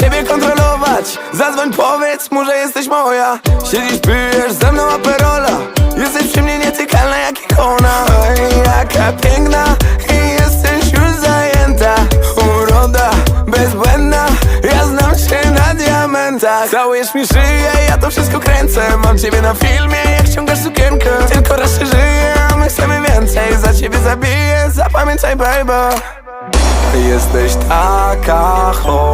ciebie kontrolować. Zadzwoń, powiedz mu, że jesteś moja. Siedzisz, pijesz ze mną aperola. Jesteś przy mnie nietykalna jak ikona. Oj, jaka piękna. I jesteś już zajęta. Uroda bezbłędna, ja znam cię na diamentach. Całujesz mi szyję, ja to wszystko kręcę. Mam ciebie na filmie, jak ściągasz sukienkę. Tylko raz się żyje, a my chcemy więcej. Za ciebie zabiję, zapamiętaj baby Jesteś taka ho